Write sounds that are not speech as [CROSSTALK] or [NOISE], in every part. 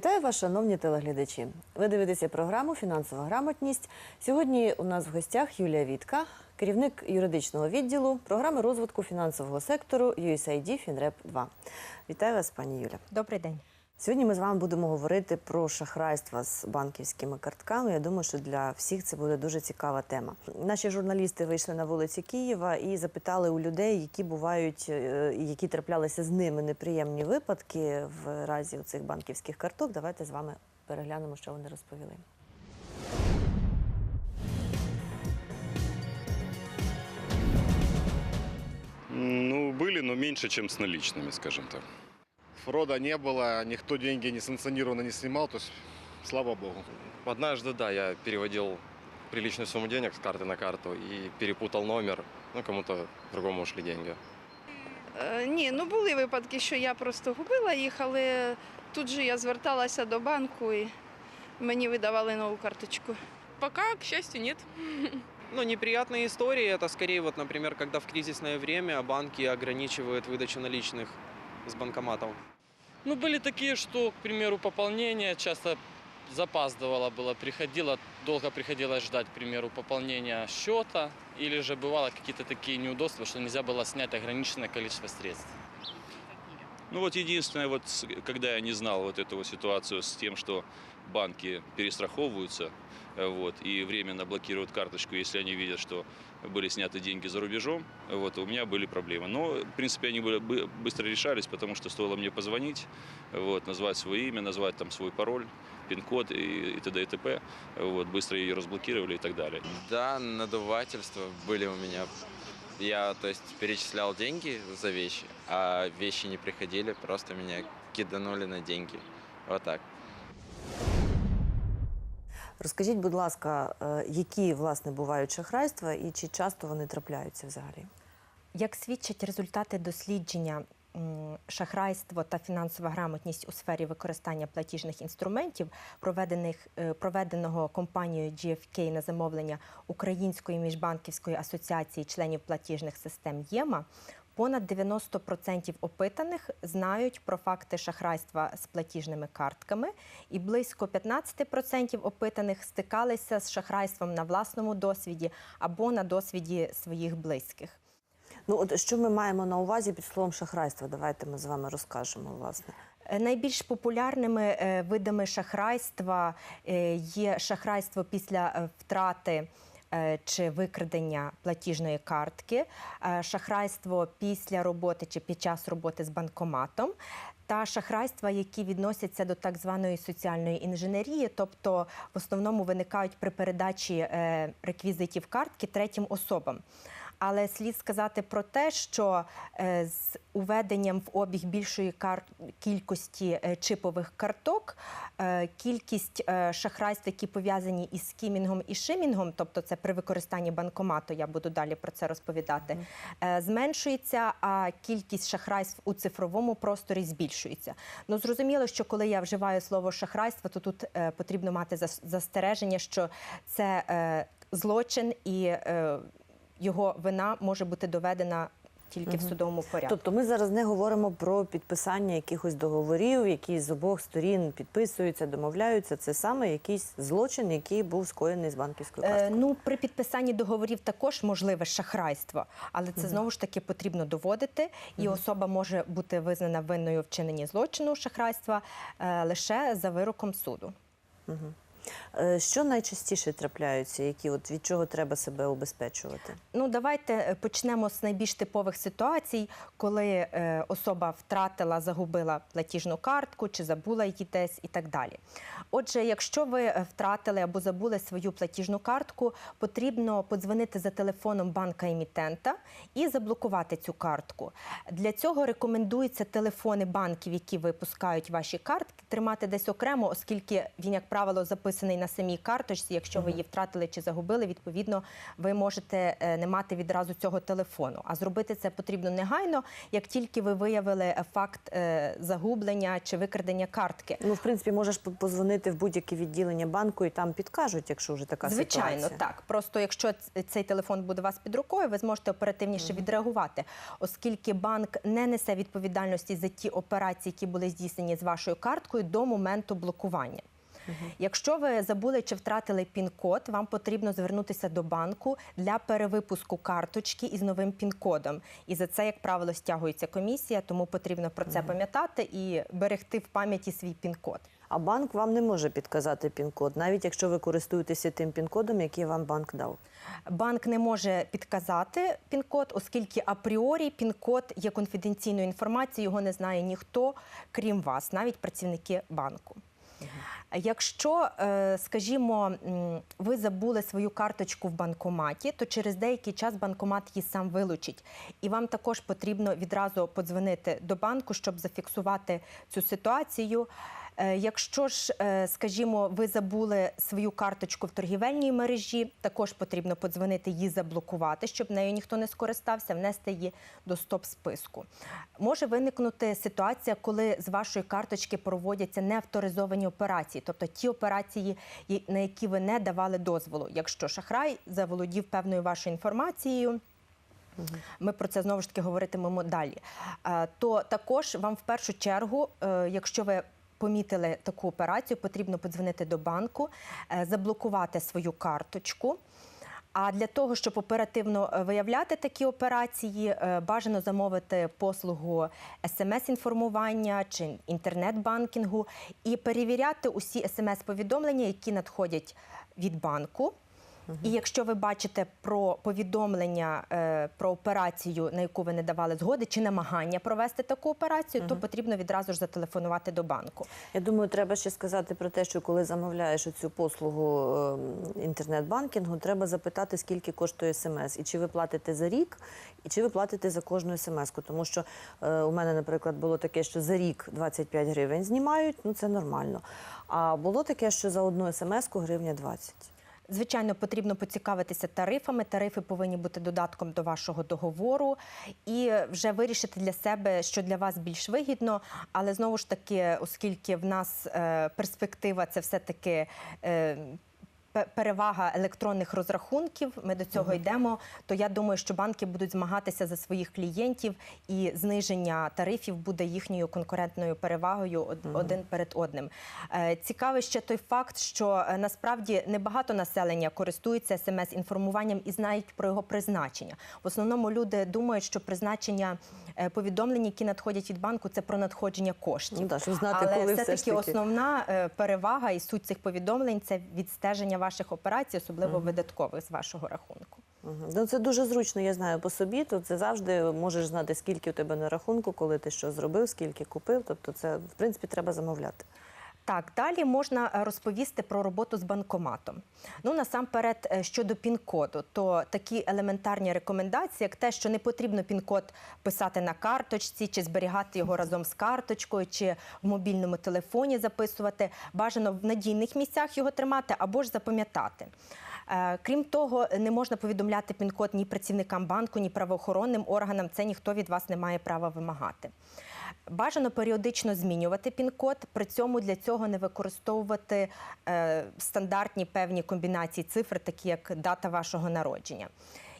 Вітаю вас, шановні телеглядачі. Ви дивитеся програму Фінансова грамотність. Сьогодні у нас в гостях Юлія Вітка, керівник юридичного відділу програми розвитку фінансового сектору USAID FinRep 2. Вітаю вас, пані Юля. Добрий день. Сьогодні ми з вами будемо говорити про шахрайства з банківськими картками. Я думаю, що для всіх це буде дуже цікава тема. Наші журналісти вийшли на вулиці Києва і запитали у людей, які бувають, е, які траплялися з ними неприємні випадки в разі цих банківських карток. Давайте з вами переглянемо, що вони розповіли. Ну, были, но меньше, чем с наличными, скажем так. Фрода не было, никто деньги несанкционированно не снимал, то есть слава богу. Однажды, да, я переводил приличную сумму денег с карты на карту и перепутал номер. Ну, кому-то другому ушли деньги. Е, Ні, ну були випадки, що я просто губила їх, але тут же я зверталася до банку і мені видавали нову карточку. Пока, к счастью, нет. [LAUGHS] Ну, неприятные истории это скорее, вот, например, когда в кризисное время банки ограничивают выдачу наличных с банкоматов. Ну, были такие, что, к примеру, пополнение часто запаздывало было, приходило, долго приходилось ждать, к примеру, пополнения счета, или же бывало какие-то такие неудобства, что нельзя было снять ограниченное количество средств. Ну вот единственное, вот когда я не знал вот эту вот ситуацию с тем, что банки перестраховываются, э, вот, и временно блокируют карточку, если они видят, что были сняты деньги за рубежом, вот, у меня были проблемы. Но, в принципе, они были, бы- быстро решались, потому что стоило мне позвонить, вот, назвать свое имя, назвать там свой пароль, пин-код и, и т.д. и т.п. Вот, быстро ее разблокировали и так далее. Да, надувательства были у меня. Я, то есть, перечислял деньги за вещи, а вещи не приходили, просто меня киданули на деньги. Вот так. Розкажіть, будь ласка, е, які власне бувають шахрайства і чи часто вони трапляються взагалі? Як свідчать результати дослідження шахрайство та фінансова грамотність у сфері використання платіжних інструментів, проведених е, проведеного компанією GFK на замовлення Української міжбанківської асоціації членів платіжних систем ЄМА. Понад 90% опитаних знають про факти шахрайства з платіжними картками, і близько 15% опитаних стикалися з шахрайством на власному досвіді або на досвіді своїх близьких. Ну, от що ми маємо на увазі під словом шахрайство? Давайте ми з вами розкажемо, власне. Е, Найбільш популярними е, видами шахрайства е, є шахрайство після втрати. Е, Чи викрадення платіжної картки, е, шахрайство після роботи чи під час роботи з банкоматом, та шахрайства, які відносяться до так званої соціальної інженерії, тобто в основному виникають при передачі е, реквізитів картки третім особам. Але слід сказати про те, що е, з уведенням в обіг більшої кількості е, чипових карток, е, кількість шахрайств, які пов'язані із скімінгом і шимінгом, тобто це при використанні банкомату, я буду далі про це розповідати, зменшується, а кількість шахрайств у цифровому просторі збільшується. Ну зрозуміло, що коли я вживаю слово шахрайство, то тут потрібно мати зас- застереження, що це злочин і його вина може бути доведена тільки в судовому порядку. Тобто ми зараз не говоримо про підписання якихось договорів, які з обох сторін підписуються, домовляються. Це саме якийсь злочин, який був скоєний з банківською Е, ну, при підписанні договорів також можливе шахрайство, але це знову ж таки потрібно доводити, і особа може бути визнана винною вчиненні злочину шахрайства е, лише за вироком суду. Е, Що найчастіше трапляються, які от від чого треба себе убезпечувати? Ну, давайте е, почнемо з найбільш типових ситуацій, коли е, особа втратила, загубила платіжну картку чи забула її десь і так далі. Отже, якщо ви е, втратили або забули свою платіжну картку, потрібно подзвонити за телефоном банка емітента і заблокувати цю картку. Для цього рекомендується телефони банків, які випускають ваші картки, тримати десь окремо, оскільки він, як правило, записує записаний на самій карточці. Якщо ви її втратили чи загубили, відповідно ви можете е, не мати відразу цього телефону. А зробити це потрібно негайно, як тільки ви виявили е, факт е, загублення чи викрадення картки. Ну, в принципі, можеш позвонити в будь-яке відділення банку і там підкажуть, якщо вже така Звичайно, ситуація. так. Просто якщо цей телефон буде у вас під рукою, ви зможете оперативніше відреагувати, оскільки банк не несе відповідальності за ті операції, які були здійснені з вашою карткою до моменту блокування. Якщо ви забули чи втратили пін-код, вам потрібно звернутися до банку для перевипуску карточки із новим пін-кодом. І за це, як правило, стягується комісія, тому потрібно про це пам'ятати і берегти в пам'яті свій пін-код. А банк вам не може підказати пін-код, навіть якщо ви користуєтеся тим пін-кодом, який вам банк дав. Банк не може підказати пін-код, оскільки апріорі пін-код є конфіденційною інформацією, його не знає ніхто, крім вас, навіть працівники банку. Якщо, е, скажімо, ви забули свою карточку в банкоматі, то через деякий час банкомат її сам вилучить. І вам також потрібно відразу подзвонити до банку, щоб зафіксувати цю ситуацію. Е, Якщо ж, е, скажімо, ви забули свою карточку в торгівельній мережі, також потрібно подзвонити її заблокувати, щоб нею ніхто не скористався, внести її до стоп-списку. Може виникнути ситуація, коли з вашої карточки проводяться неавторизовані операції, тобто ті операції, на які ви не давали дозволу. Якщо шахрай заволодів певною вашою інформацією. Ми про це знову ж таки говоритимемо далі. Е, То також вам в першу чергу, якщо ви помітили таку операцію, потрібно подзвонити до банку, е, заблокувати свою карточку. А для того, щоб оперативно е, виявляти такі операції, е, бажано замовити послугу смс-інформування чи інтернет-банкінгу і перевіряти усі смс-повідомлення, які надходять від банку. І якщо ви бачите про повідомлення е, про операцію, на яку ви не давали згоди, чи намагання провести таку операцію, то потрібно відразу ж зателефонувати до банку. Я думаю, треба ще сказати про те, що коли замовляєш цю послугу ем, інтернет-банкінгу, треба запитати, скільки коштує смс, і чи ви платите за рік, і чи ви платите за кожну смс-ку. Тому що е, у мене, наприклад, було таке, що за рік 25 гривень знімають, ну це нормально. А було таке, що за одну смс-ку гривня 20. Звичайно, потрібно поцікавитися тарифами. Тарифи повинні бути додатком до вашого договору і вже вирішити для себе, що для вас більш вигідно. Але знову ж таки, оскільки в нас е, перспектива це все таки. Пе- Перевага електронних розрахунків, ми до цього йдемо. То я думаю, що банки будуть змагатися за своїх клієнтів, і зниження тарифів буде їхньою конкурентною перевагою од- один перед одним. Е, Цікавий ще той факт, що е, насправді небагато населення користується смс-інформуванням і знають про його призначення. В основному люди думають, що призначення е, повідомлень, які надходять від банку, це про надходження коштів. Ну, да, щоб знати, Але коли все ж все-таки таки. основна перевага і суть цих повідомлень це відстеження ваших операцій, особливо видаткових з вашого рахунку. Ну, це дуже зручно, я знаю по собі. То це завжди можеш знати, скільки у тебе на рахунку, коли ти що зробив, скільки купив. Тобто, це в принципі треба замовляти. Так, далі можна е, розповісти про роботу з банкоматом. Ну насамперед е, щодо пін-коду, то такі елементарні рекомендації, як те, що не потрібно пін-код писати на карточці, чи зберігати його разом з карточкою, чи в мобільному телефоні записувати. Бажано в надійних місцях його тримати або ж запам'ятати. Е, Крім того, не можна повідомляти пін-код ні працівникам банку, ні правоохоронним органам. Це ніхто від вас не має права вимагати. Бажано періодично змінювати пін-код, при цьому для цього не використовувати е, стандартні певні комбінації цифр, такі як дата вашого народження.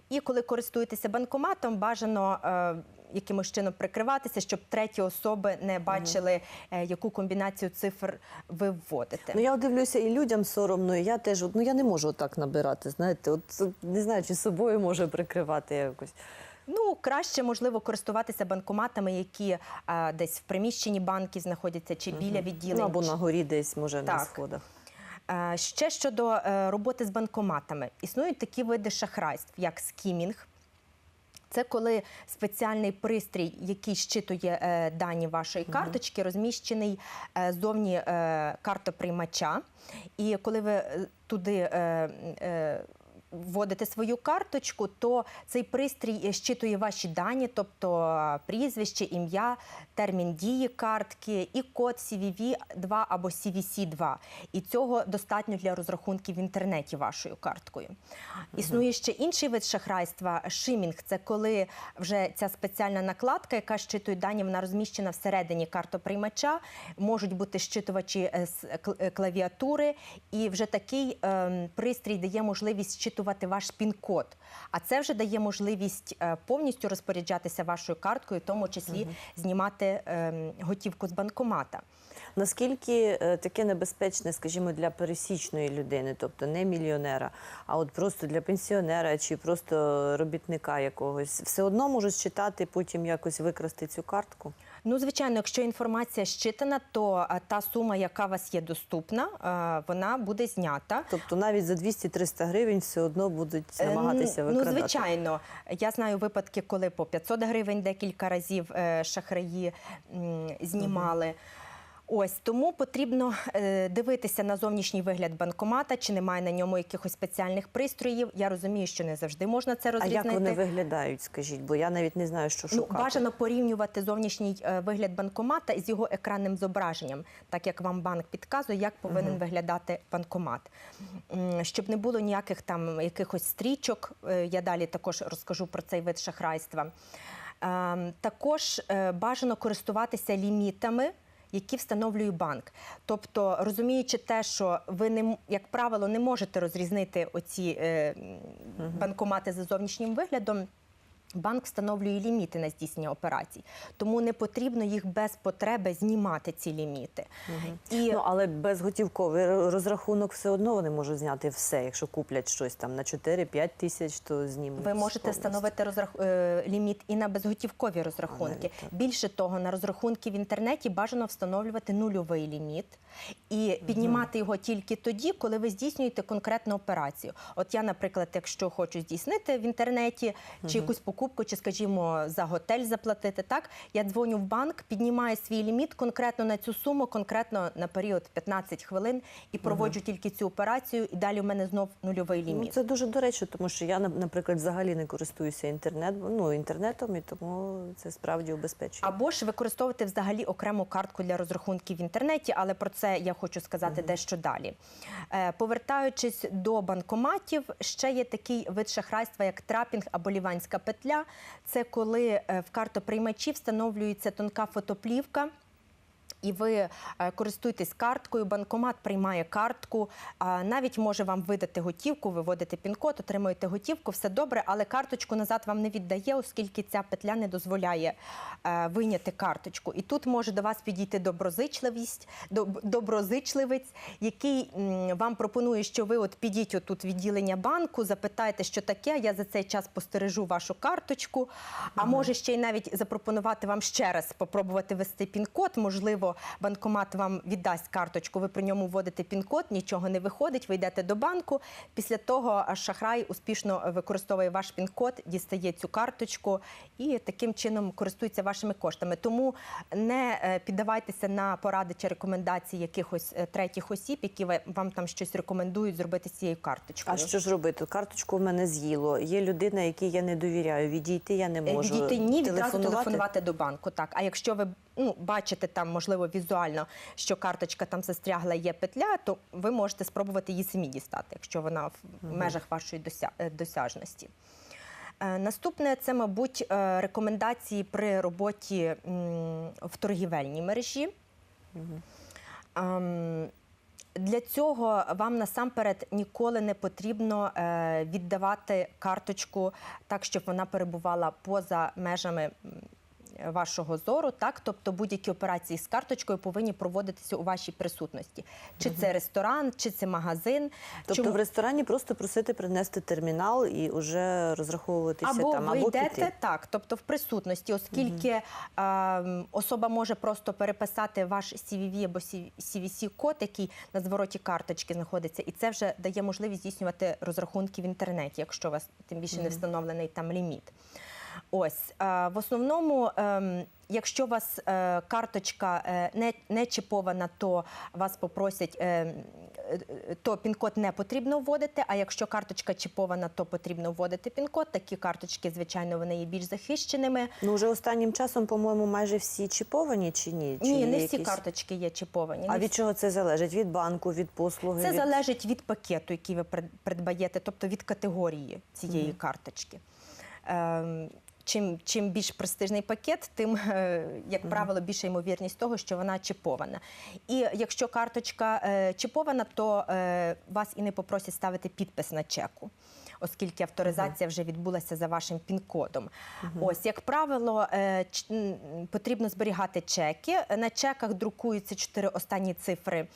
І коли користуєтеся банкоматом, бажано е, якимось чином прикриватися, щоб треті особи не бачили, е, яку комбінацію цифр ви вводите. Ну я дивлюся, і людям соромно, і я теж от, ну я не можу отак набирати. Знаєте, от не знаю, чи собою може прикривати якось. Ну, краще можливо користуватися банкоматами, які е, десь в приміщенні банків знаходяться чи біля відділень. Ну, або на горі десь, може, на сходах. Е, Ще щодо е, роботи з банкоматами, існують такі види шахрайств, як скімінг. Це коли спеціальний пристрій, який щитує дані вашої карточки, розміщений зовні картоприймача. І коли ви туди вводите свою карточку, то цей пристрій е, щитує ваші дані, тобто е, прізвище, ім'я, термін дії картки і код CVV 2 або CVC 2. І цього достатньо для розрахунків в інтернеті вашою карткою. Існує ще інший вид шахрайства шимінг. Це коли вже ця спеціальна накладка, яка щитує дані, вона розміщена всередині картоприймача. Можуть бути щитувачі е, клавіатури, і вже такий ем, пристрій дає можливість щитувати ваш пін-код. А це вже дає можливість е, повністю розпоряджатися вашою карткою, в тому числі знімати ем, готівку з банкомата. Наскільки е, таке небезпечне, скажімо, для пересічної людини, тобто не мільйонера, а от просто для пенсіонера чи просто робітника якогось, все одно можуть читати, потім якось викрасти цю картку? Ну, звичайно, якщо інформація щитана, то е, та сума, яка у вас є доступна, е, вона буде знята. Тобто навіть за 200-300 гривень все одно будуть Е, намагатися ну, викрадати? Ну, звичайно. Я знаю випадки, коли по 500 гривень декілька разів шахраї знімали. знімали. Ось тому потрібно е, дивитися на зовнішній вигляд банкомата, чи немає на ньому якихось спеціальних пристроїв. Я розумію, що не завжди можна це А як вони виглядають, скажіть, бо я навіть не знаю, що Ну, шукати. бажано порівнювати зовнішній е, вигляд банкомата із його екранним зображенням, так як вам банк підказує, як повинен виглядати банкомат. Щоб не було ніяких там якихось стрічок. е, Я далі також розкажу про цей вид шахрайства. Ем, Також бажано користуватися лімітами. Які встановлює банк, тобто розуміючи те, що ви не як правило не можете розрізнити оці е, банкомати за зовнішнім виглядом. Банк встановлює ліміти на здійснення операцій, тому не потрібно їх без потреби знімати ці ліміти. І Ну, але безготівковий розрахунок все одно вони можуть зняти все. Якщо куплять щось там на 4-5 тисяч, то знімуть. ви можете повністю. встановити розрах... е, ліміт і на безготівкові розрахунки. навіть. Більше того, на розрахунки в інтернеті бажано встановлювати нульовий ліміт і піднімати його тільки тоді, коли ви здійснюєте конкретну операцію. От я, наприклад, якщо хочу здійснити в інтернеті чи якусь покупку, чи, скажімо, за готель заплатити, так я дзвоню в банк, піднімаю свій ліміт конкретно на цю суму, конкретно на період 15 хвилин і проводжу тільки цю операцію, і далі в мене знов нульовий Ну, ліміт. це дуже доречно, тому що я, наприклад, взагалі не користуюся інтернет, ну, інтернетом, і тому це справді убезпечує. Або ж використовувати взагалі окрему картку для розрахунків в інтернеті, але про це я хочу сказати дещо далі. Е, Повертаючись до банкоматів, ще є такий вид шахрайства, як трапінг або ліванська петля. Це коли е, в картоприймачі встановлюється тонка фотоплівка. І ви е, користуєтесь карткою, банкомат приймає картку, навіть може вам видати готівку, виводите пін-код, отримуєте готівку, все добре, але карточку назад вам не віддає, оскільки ця петля не дозволяє е, вийняти карточку. І тут може до вас підійти доброзичливість, доб- доброзичливець, який вам пропонує, що ви от підіть отут відділення банку, запитайте, що таке. Я за цей час постережу вашу карточку. А може ще й навіть запропонувати вам ще раз попробувати ввести пін-код. Можливо, банкомат вам віддасть карточку. Ви при ньому вводите пін-код, нічого не виходить. Ви йдете до банку. Після того шахрай успішно використовує ваш пін-код, дістає цю карточку і таким чином користується вашими коштами. Тому не е, піддавайтеся на поради чи рекомендації якихось е, третіх осіб, які вам там щось рекомендують зробити з цією карточкою. А що ж робити? Карточку в мене з'їло. Є людина, якій я не довіряю. Відійти я не Е, можу. Відійти ні, відразу телефонувати? телефонувати до банку. Так, а якщо ви ну бачите там, можливо, візуально, що карточка там застрягла, є петля, то ви можете спробувати її самі дістати, якщо вона в межах вашої дося- е, досяжності. Е, Наступне це, мабуть, е, рекомендації при роботі в торгівельній мережі. Ем, Для цього вам насамперед ніколи не потрібно віддавати карточку так, щоб вона перебувала поза межами вашого зору. Так, тобто будь-які операції з карточкою повинні проводитися у вашій присутності. Чи це ресторан, чи це магазин. Тобто Чому- в ресторані просто просити принести термінал і вже розраховуватися або там, ви або йдете піти. так, тобто в присутності, оскільки ем, особа може просто переписати ваш CVV або CVC-код, який на звороті карточки знаходиться, і це вже дає можливість здійснювати розрахунки в інтернеті, якщо у вас тим більше не встановлений там ліміт. Ось е, в основному, ем, якщо у вас е, карточка е, не, не чіпована, то вас попросять. то пін-код не потрібно вводити. А якщо карточка чіпована, то потрібно вводити пін-код. Такі карточки, звичайно, вони є більш захищеними. Ну вже останнім часом, по-моєму, майже всі чіповані чи ні? Чи Ні, не всі якісь? карточки є чіповані. А від чого це залежить? Від банку, від послуги? Це від... залежить від пакету, який ви прид- придбаєте, тобто від категорії цієї карточки. Чим, чим більш престижний пакет, тим, е, як правило, більша ймовірність того, що вона чіпована. І якщо карточка е, чіпована, то е, вас і не попросять ставити підпис на чеку. Оскільки авторизація вже відбулася за вашим пін-кодом. Ось, як правило, е, потрібно зберігати чеки. На чеках друкуються чотири останні цифри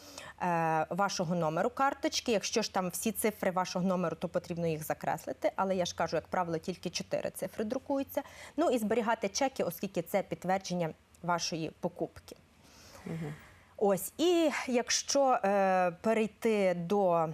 е, вашого номеру карточки. Якщо ж там всі цифри вашого номеру, то потрібно їх закреслити. Але я ж кажу, як правило, тільки чотири цифри друкуються. Ну і зберігати чеки, оскільки це підтвердження вашої покупки. Ось, і якщо е, перейти до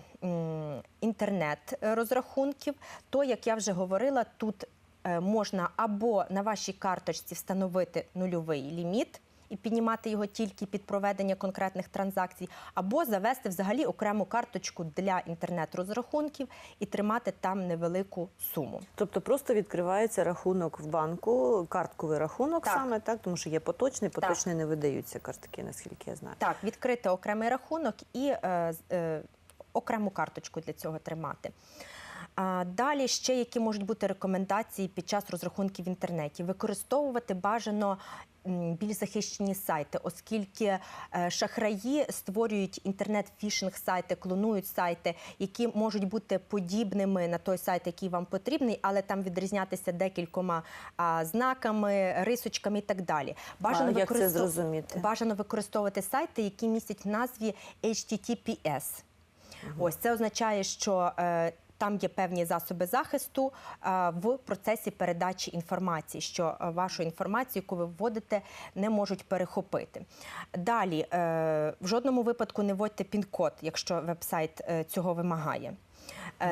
інтернет-розрахунків, то, як я вже говорила, тут е, можна або на вашій карточці встановити нульовий ліміт і піднімати його тільки під проведення конкретних транзакцій, або завести взагалі окрему карточку для інтернет-розрахунків і тримати там невелику суму. Тобто просто відкривається рахунок в банку, картковий рахунок Так. саме так, тому що є поточний, поточний не видаються картки, наскільки я знаю. Так, відкрити окремий рахунок і е, е, окрему карточку для цього тримати. Далі ще які можуть бути рекомендації під час розрахунків в інтернеті. Використовувати бажано більш захищені сайти, оскільки е, шахраї створюють інтернет-фішинг сайти, клонують сайти, які можуть бути подібними на той сайт, який вам потрібний, але там відрізнятися декількома знаками, рисочками і так далі. А як це зрозуміти? Бажано використовувати сайти, які містять в назві HTTPS. Ось це означає, що е, там є певні засоби захисту е, в процесі передачі інформації, що е, вашу інформацію, яку ви вводите, не можуть перехопити. Далі, е, в жодному випадку не вводьте пін-код, якщо веб-сайт цього вимагає.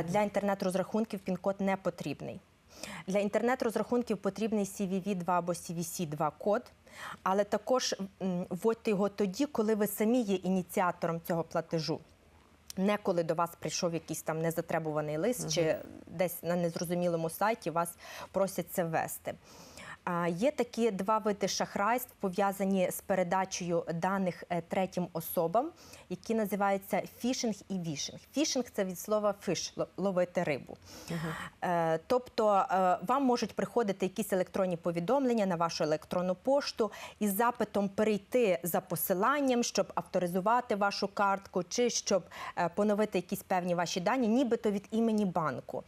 Для інтернет-розрахунків пін-код не потрібний. Для інтернет-розрахунків потрібний CVV 2 або CVC 2 код, але також вводьте його тоді, коли ви самі є ініціатором цього платежу. Не коли до вас прийшов якийсь там незатребуваний лист, чи десь на незрозумілому сайті вас просять це ввести. Є такі два види шахрайств, пов'язані з передачею даних е, третім особам, які називаються фішинг і вішинг. Фішинг це від слова ло- ловити рибу. Е, Тобто е, вам можуть приходити якісь електронні повідомлення на вашу електронну пошту із запитом перейти за посиланням, щоб авторизувати вашу картку, чи щоб поновити якісь певні ваші дані, нібито від імені банку.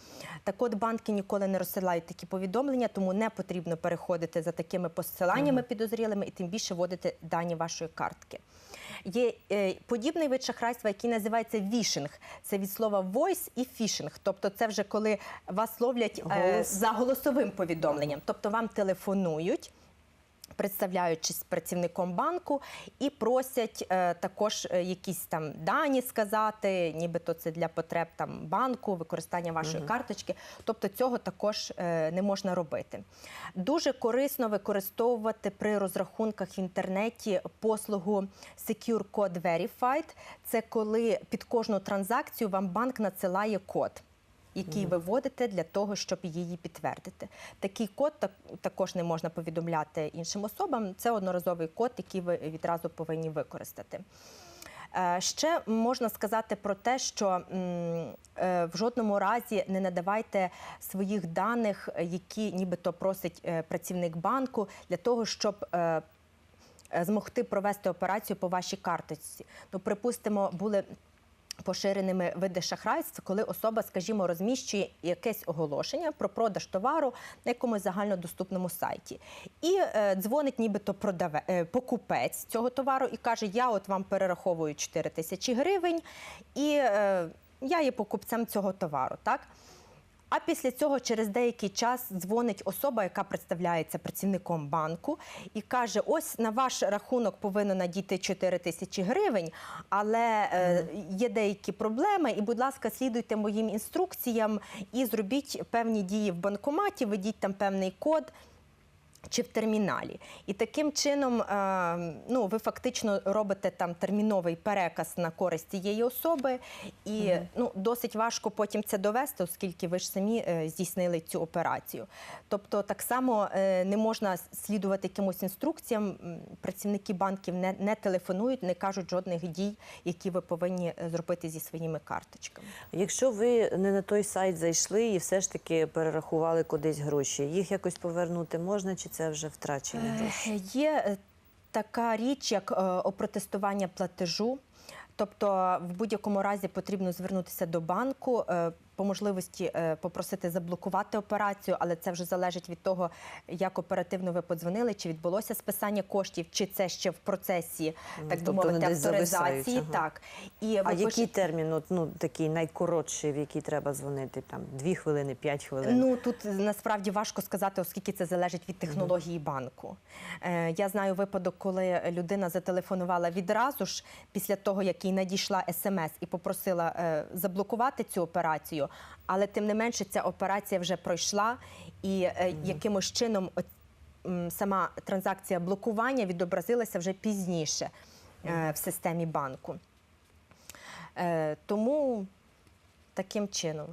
Так от банки ніколи не розсилають такі повідомлення, тому не потрібно переходити за такими посиланнями підозрілими і тим більше вводити дані вашої картки. Є е, подібний вид шахрайства, який називається вішинг. Це від слова voice і фішинг. Тобто, це вже коли вас ловлять е, Голос. за голосовим повідомленням. Тобто вам телефонують. Представляючись працівником банку, і просять е, також е, якісь там дані сказати, нібито це для потреб там банку, використання вашої карточки. Тобто цього також е, не можна робити. Дуже корисно використовувати при розрахунках в інтернеті послугу Secure Code Verified. Це коли під кожну транзакцію вам банк надсилає код. Який ви вводите для того, щоб її підтвердити. Такий код так, також не можна повідомляти іншим особам. Це одноразовий код, який ви відразу повинні використати. Е, Ще можна сказати про те, що е, в жодному разі не надавайте своїх даних, які нібито просить е, працівник банку, для того, щоб змогти провести операцію по вашій карточці. Ну, припустимо, були. Поширеними види шахрайств, коли особа, скажімо, розміщує якесь оголошення про продаж товару на якомусь загальнодоступному сайті, і е, дзвонить, нібито продаве е, покупець цього товару і каже: Я от вам перераховую 4 тисячі гривень, і е, я є покупцем цього товару. Так а після цього через деякий час дзвонить особа, яка представляється працівником банку, і каже: ось на ваш рахунок повинно надійти 4 тисячі гривень, але е, є деякі проблеми. І, будь ласка, слідуйте моїм інструкціям і зробіть певні дії в банкоматі, введіть там певний код. Чи в терміналі. І таким чином е, ну, ви фактично робите там терміновий переказ на користь цієї особи, і ну, досить важко потім це довести, оскільки ви ж самі е, здійснили цю операцію. Тобто, так само е, не можна слідувати якимось інструкціям. Працівники банків не, не телефонують, не кажуть жодних дій, які ви повинні зробити зі своїми карточками. Якщо ви не на той сайт зайшли і все ж таки перерахували кудись гроші, їх якось повернути можна, чи це вже втрачені гроші? Е, Є е, така річ, як е, опротестування платежу. Тобто, в будь-якому разі потрібно звернутися до банку, по можливості е, попросити заблокувати операцію, але це вже залежить від того, як оперативно ви подзвонили, чи відбулося списання коштів, чи це ще в процесі, так би тобто мовити, авторизації. ага. Так і А який термін, от, ну такий найкоротший, в який треба дзвонити? Там дві хвилини, п'ять хвилин. Ну тут насправді важко сказати, оскільки це залежить від технології банку. Е, я знаю випадок, коли людина зателефонувала відразу ж після того, як їй надійшла смс і попросила е, заблокувати цю операцію, але тим не менше ця операція вже пройшла, і е, якимось чином сама транзакція блокування відобразилася вже пізніше е, в системі банку. Е, тому таким чином.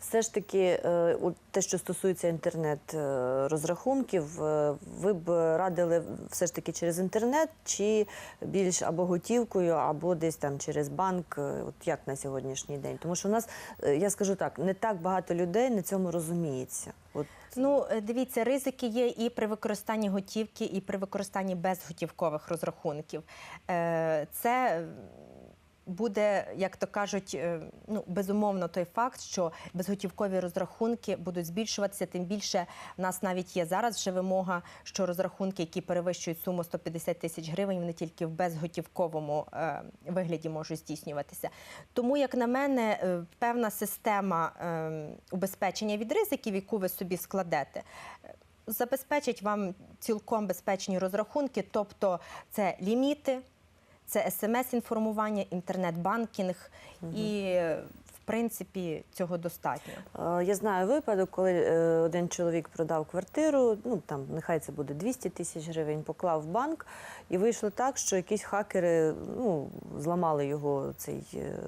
Все ж таки, е, те, що стосується інтернет-розрахунків, е, ви б радили все ж таки через інтернет, чи більш або готівкою, або десь там через банк, е, от як на сьогоднішній день? Тому що у нас, е, я скажу так, не так багато людей на цьому розуміється. От Ну, е, дивіться, ризики є і при використанні готівки, і при використанні безготівкових розрахунків. Е, Це буде, як то кажуть, е, ну безумовно той факт, що безготівкові розрахунки будуть збільшуватися. Тим більше в нас навіть є зараз вже вимога, що розрахунки, які перевищують суму 150 тисяч гривень, вони тільки в безготівковому е, вигляді можуть здійснюватися. Тому, як на мене, е, певна система убезпечення від ризиків, яку ви собі складете. Забезпечить вам цілком безпечні розрахунки, тобто це ліміти, це смс-інформування, інтернет-банкінг, і в принципі цього достатньо. Е, Я знаю випадок, коли е, один чоловік продав квартиру, ну там нехай це буде 200 тисяч гривень, поклав в банк, і вийшло так, що якісь хакери ну, зламали його цей е,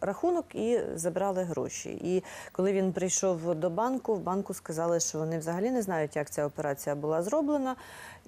рахунок і забрали гроші. І коли він прийшов до банку, в банку сказали, що вони взагалі не знають, як ця операція була зроблена.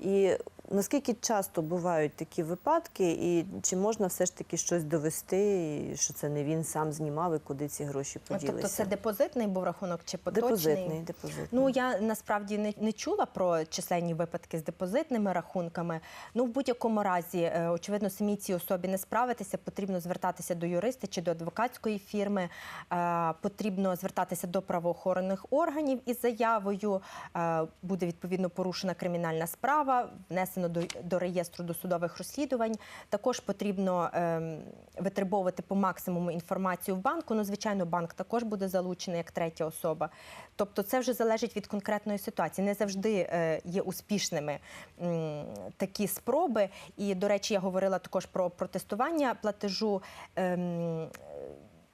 І наскільки часто бувають такі випадки, і чи можна все ж таки щось довести, що це не він сам знімав і куди ці гроші поділися? Тобто це депозитний був рахунок чи поточний? Депозитний, депозитний. Ну я насправді не, не чула про численні випадки з депозитними рахунками. Ну в будь-якому разі, е, очевидно, самій цій особі не справитися. Потрібно звертатися до юриста чи до адвокатської фірми. е, Потрібно звертатися до правоохоронних органів із заявою. Е, Буде відповідно порушена кримінальна справа, внесено до, до реєстру досудових розслідувань. Також потрібно ем, витребовувати по максимуму інформацію в банку. Ну, звичайно, банк також буде залучений як третя особа. Тобто, це вже залежить від конкретної ситуації. Не завжди е, є успішними м, такі спроби. І, до речі, я говорила також про протестування платежу. Ем,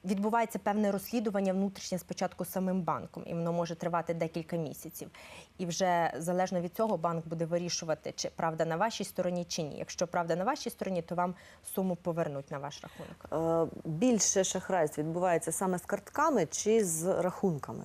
Відбувається певне розслідування внутрішнє спочатку самим банком, і воно може тривати декілька місяців. І вже залежно від цього банк буде вирішувати, чи правда на вашій стороні, чи ні. Якщо правда на вашій стороні, то вам суму повернуть на ваш рахунок. Е, Більше шахрайств відбувається саме з картками чи з рахунками?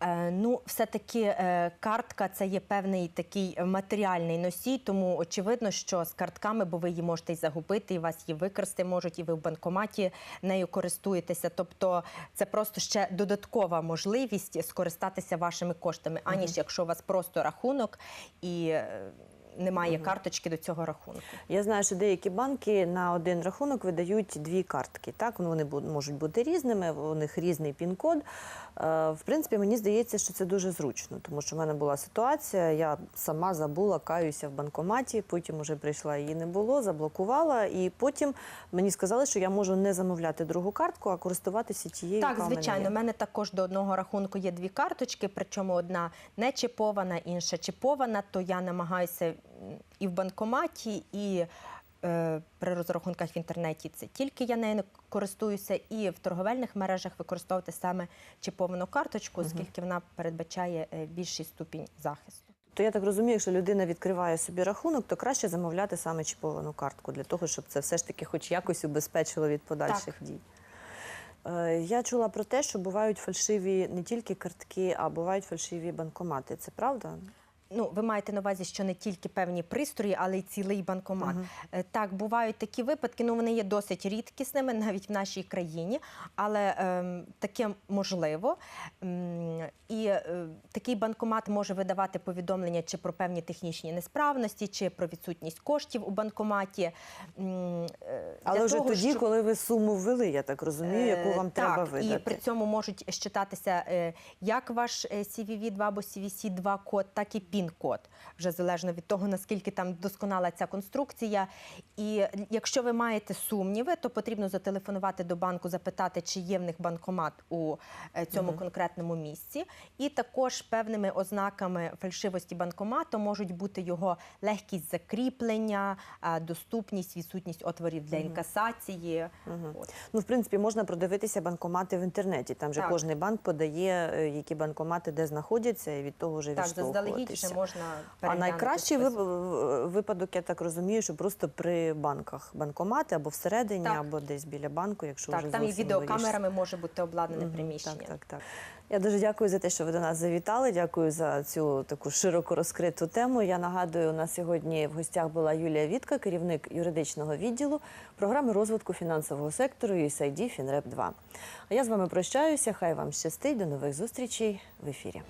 Е, Ну, все-таки е, картка це є певний такий матеріальний носій, тому очевидно, що з картками, бо ви її можете і загубити, і вас її викрасти можуть, і ви в банкоматі нею користуєтеся. Тобто це просто ще додаткова можливість скористатися вашими коштами, аніж якщо у вас просто рахунок і немає карточки до цього рахунку. Я знаю, що деякі банки на один рахунок видають дві картки. Так, Ну, вони можуть бути різними, у них різний пін-код. Е, В принципі, мені здається, що це дуже зручно, тому що в мене була ситуація, я сама забула, каюся в банкоматі, потім вже прийшла, її не було, заблокувала, і потім мені сказали, що я можу не замовляти другу картку, а користуватися тією. Так, яка мене звичайно, є. у мене також до одного рахунку є дві карточки, причому одна не чіпована, інша чіпована. То я намагаюся і в банкоматі, і е, при розрахунках в інтернеті це тільки я нею користуюся, і в торговельних мережах використовувати саме чіповану карточку, оскільки вона передбачає е, більший ступінь захисту. То я так розумію, якщо людина відкриває собі рахунок, то краще замовляти саме чіповану картку для того, щоб це все ж таки хоч якось убезпечило від подальших дій. Е, Я чула про те, що бувають фальшиві не тільки картки, а бувають фальшиві банкомати. Це правда? Ну, ви маєте на увазі, що не тільки певні пристрої, але й цілий банкомат. Е, Так, бувають такі випадки, ну вони є досить рідкісними навіть в нашій країні, але ем, таке можливо. М, І е, такий банкомат може видавати повідомлення чи про певні технічні несправності, чи про відсутність коштів у банкоматі. М, е, Але вже того, тоді, щоб- коли ви суму ввели, я так розумію, яку вам Е, треба так, видати. І при цьому можуть щитатися е, як ваш е, CVV-2 або CVC-2 код, так і PIN-код, вже залежно від того, наскільки там досконала ця конструкція. І якщо ви маєте сумніви, то потрібно зателефонувати до банку, запитати, чи є в них банкомат у е, цьому конкретному місці. І також певними ознаками фальшивості банкомату можуть бути його легкість закріплення, доступність, відсутність отворів для інкасації. От. Ну, в принципі, можна продивитися банкомати в інтернеті. Там же Так. кожний банк подає, е, які банкомати де знаходяться, і від того вже Так, заздалегідь відштовхуватися. можна А найкращий випадок, я так розумію, що просто при банках банкомати або всередині, Так. або десь біля банку, якщо вже Так, там і відеокамерами може бути обладнане приміщення. Так, так, так. Я дуже дякую за те, що ви до нас завітали. Дякую за цю таку широко розкриту тему. Я нагадую, у нас сьогодні в гостях була Юлія Вітка, керівник юридичного відділу програми розвитку фінансового сектору USAID Фінреп 2. А я з вами прощаюся. Хай вам щастить. До нових зустрічей в ефірі.